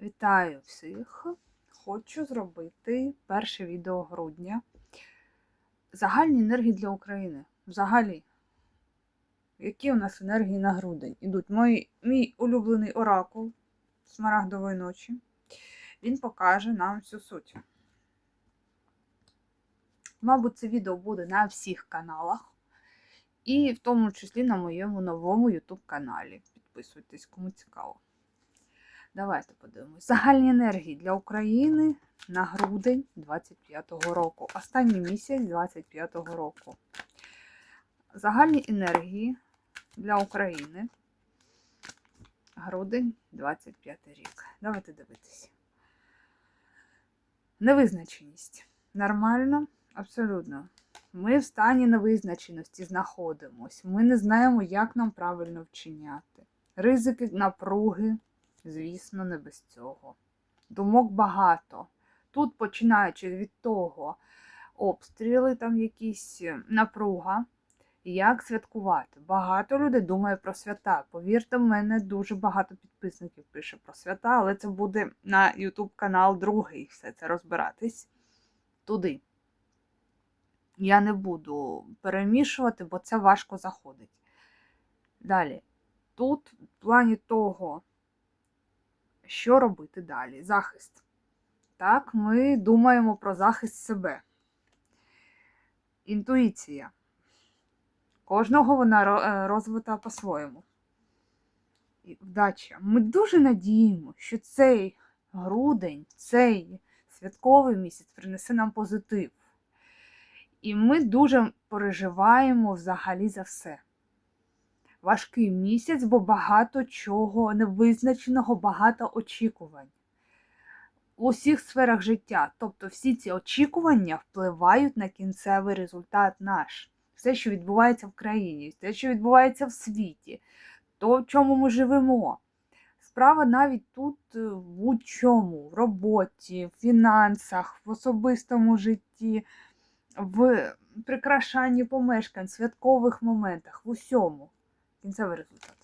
Вітаю всіх! Хочу зробити перше відео грудня. Загальні енергії для України. Взагалі, які у нас енергії на грудень? Ідуть мій, мій улюблений оракул Смарагдової ночі. Він покаже нам всю суть. Мабуть, це відео буде на всіх каналах, і в тому числі на моєму новому YouTube каналі. Підписуйтесь, кому цікаво. Давайте подивимось. Загальні енергії для України на грудень 25-го року. Останній місяць 25-го року. Загальні енергії для України. Грудень 25 рік. Давайте дивитися. Невизначеність. Нормально? Абсолютно. Ми в стані невизначеності знаходимось. Ми не знаємо, як нам правильно вчиняти. Ризики напруги. Звісно, не без цього. Думок багато. Тут, починаючи від того, обстріли, там якісь е, напруга. Як святкувати? Багато людей думає про свята. Повірте, в мене дуже багато підписників пише про свята, але це буде на YouTube канал другий все це розбиратись туди. Я не буду перемішувати, бо це важко заходить. Далі. Тут, в плані того, що робити далі? Захист. Так, ми думаємо про захист себе. Інтуїція. Кожного вона е, розвита по-своєму. Вдача. Ми дуже надіємо, що цей грудень, цей святковий місяць принесе нам позитив. І ми дуже переживаємо взагалі за все важкий місяць, бо багато чого невизначеного, багато очікувань у всіх сферах життя. Тобто всі ці очікування впливають на кінцевий результат наш. Все, що відбувається в країні, все, що відбувається в світі, то, в чому ми живемо. Справа навіть тут е, в будь-чому, в роботі, в фінансах, в особистому житті, в прикрашанні помешкань, святкових моментах, в усьому кінцевий результат.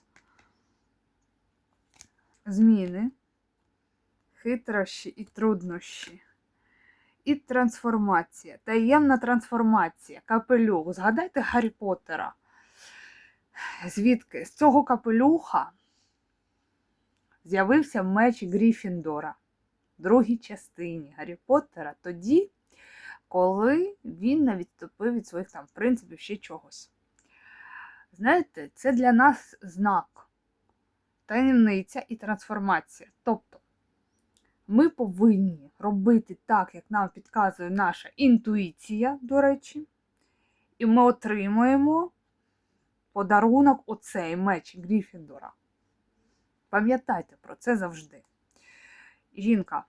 Зміни, хитрощі і труднощі. І трансформація. Таємна трансформація. Капелюх. Згадайте Гаррі Поттера. Звідки? З цього капелюха з'явився меч Гріфіндора в другій частині Гаррі Поттера тоді, коли він не відступив від своїх там принципів ще чогось. Знаєте, це для нас знак, таємниця і трансформація. Тобто ми повинні робити так, як нам підказує наша інтуїція, до речі, і ми отримуємо подарунок оцей меч Гріфіндора. Пам'ятайте про це завжди. Жінка.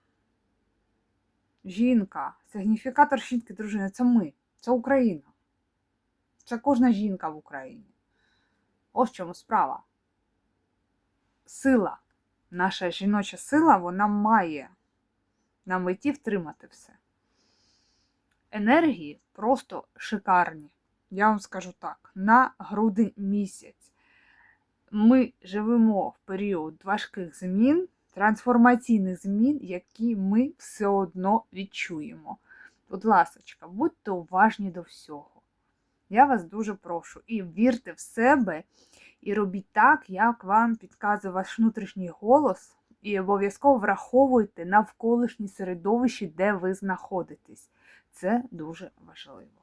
Жінка, сигніфікатор жінки дружини це ми, це Україна. Це кожна жінка в Україні. Ось в чому справа. Сила, наша жіноча сила, вона має на меті втримати все. Енергії просто шикарні. Я вам скажу так, на грудень місяць ми живемо в період важких змін, трансформаційних змін, які ми все одно відчуємо. Будь ласка, будьте уважні до всього. Я вас дуже прошу. І вірте в себе, і робіть так, як вам підказує ваш внутрішній голос, і обов'язково враховуйте навколишнє середовище, де ви знаходитесь. Це дуже важливо.